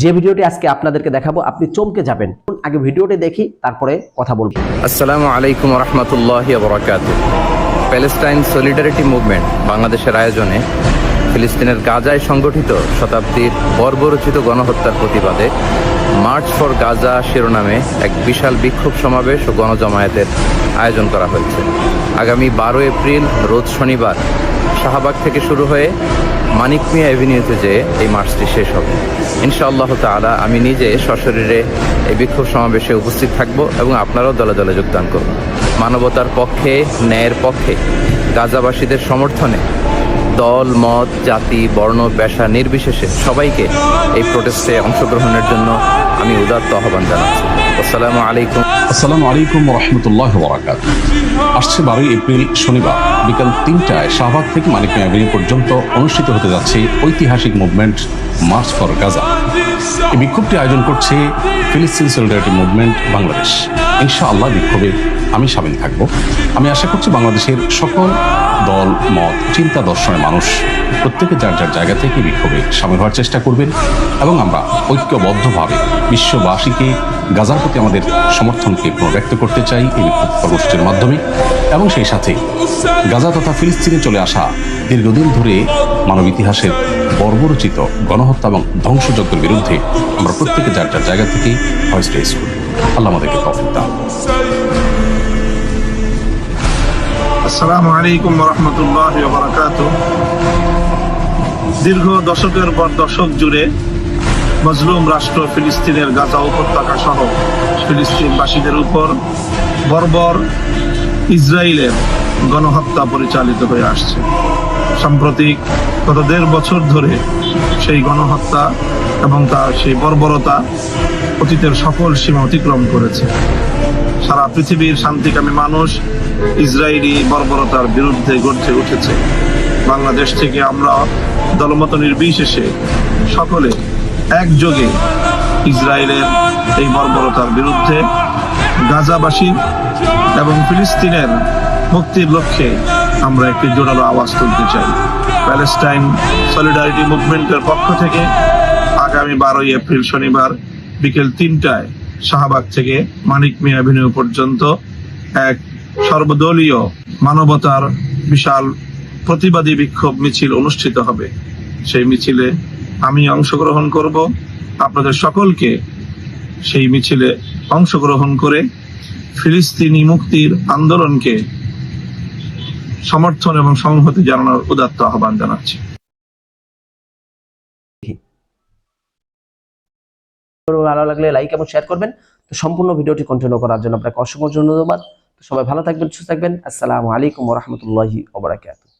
যে ভিডিওটি আজকে আপনাদেরকে দেখাবো, আপনি চমকে যাবেন। আগে ভিডিওটি দেখি, তারপরে কথা বলব। আসসালামু আলাইকুম রহমতুল্লাহ প্যালেস্টাইন সলিডারিটি মুভমেন্ট বাংলাদেশের আয়োজনে ফিলিস্তিনের গাজায় সংগঠিত শতাব্দীর বর্বরচিত গণহত্যার প্রতিবাদে মার্চ ফর গাজা শিরোনামে এক বিশাল বিক্ষোভ সমাবেশ ও গণজমায়েতের আয়োজন করা হয়েছে। আগামী বারো এপ্রিল, রোজ শনিবার শাহবাগ থেকে শুরু হয়ে মানিক মিয়া অ্যাভিনিউতে যেয়ে এই মার্চটি শেষ হবে। ইনশাআল্লাহ তাআলা আমি নিজে সশরীরে এই বিক্ষোভ সমাবেশে উপস্থিত থাকব এবং আপনারাও দলে দলে যোগদান করব। মানবতার পক্ষে, ন্যায়ের পক্ষে, গাজাবাসীদের সমর্থনে দল, মত, জাতি, বর্ণ, পেশা নির্বিশেষে সবাইকে এই প্রোটেস্টে অংশগ্রহণের জন্য আমি উদাত্ত আহ্বান জানাচ্ছি। আসসালামু আলাইকুম। আসসালামু আলাইকুম রহমতুল্লাহ বরাকাত আসছে বারোই এপ্রিল, শনিবার। বিকাল তিনটায় শাহবাগ থেকে মানিক অ্যাভিনিউ পর্যন্ত অনুষ্ঠিত হতে যাচ্ছে ঐতিহাসিক মুভমেন্ট মার্চ ফর গাজা। এই বিক্ষোভটি আয়োজন করছে ফিলিস্তিন সলিডারিটি মুভমেন্ট বাংলাদেশ। ইনশাআল্লাহ বিক্ষোভে আমি সামিল থাকব। আমি আশা করছি বাংলাদেশের সকল দল, মত, চিন্তা দর্শনের মানুষ প্রত্যেকে যার যার জায়গা থেকে বিক্ষোভে সামিল হওয়ার চেষ্টা করবেন এবং আমরা ঐক্যবদ্ধভাবে বিশ্ববাসীকে, গাজার প্রতি আমাদের সমর্থনকে ব্যক্ত করতে চাই এই বিক্ষোভ কর্মসূচির মাধ্যমে এবং সেই সাথে গাজা তথা ফিলিস্তিনে চলে আসা দীর্ঘদিন ধরে মানব ইতিহাসের বর্বরচিত গণহত্যা এবং ধ্বংসযজ্ঞের বিরুদ্ধে আমরা প্রত্যেকে যার যার জায়গা থেকে আল্লাহ আমাদেরকে তফিক দান। আসসালামু আলাইকুম রহমতুল্লাহ বারাকাত দীর্ঘ দশকের পর দশক জুড়ে মজলুম রাষ্ট্র ফিলিস্তিনের গাজা উপত্যকা সহ ফিলিস্তিনবাসীদের উপর বর্বর ইসরায়েলের গণহত্যা পরিচালিত হয়ে আসছে। সাম্প্রতিক গত দেড় বছর ধরে সেই গণহত্যা এবং তার সেই বর্বরতা অতীতের সকল সীমা অতিক্রম করেছে। সারা পৃথিবীর শান্তিকামী মানুষ ইসরায়েলি বর্বরতার বিরুদ্ধে গর্জে উঠেছে। বাংলাদেশ থেকে আমরা দলমত নির্বিশেষে সকলে একযোগে ইসরায়েলের এই বর্বরতার বিরুদ্ধে গাজাবাসী এবং ফিলিস্তিনের মুক্তির লক্ষ্যে আমরা একটি জোরালো আওয়াজ তুলতে চাই। প্যালেস্টাইন সলিডারিটি মুভমেন্টের পক্ষ থেকে আগামী বারোই এপ্রিল শনিবার বিকেল তিনটায় শাহবাগ থেকে মানিক মিয়া অ্যাভিনিউ পর্যন্ত এক সর্বদলীয় মানবতার বিশাল প্রতিবাদী বিক্ষোভ মিছিল অনুষ্ঠিত হবে। সেই মিছিলে আমি অংশগ্রহণ করব। আপনাদের সকলকে সেই মিছিলে অংশগ্রহণ করে ফিলিস্তিনি মুক্তির আন্দোলনকে সমর্থন এবং সংহতি জানানোর উদাত্ত আহ্বান জানাচ্ছি। ভালো লাগলে লাইক এবং শেয়ার করবেন। তো সম্পূর্ণ ভিডিওটি কন্টিনিউ করার জন্য আপনাকে অসংখ্য ধন্যবাদ। সবাই ভালো থাকবেন, সুস্থ থাকবেন। আসসালামু আলাইকুম রহমতুল্লাহি ওবরাকাতুহ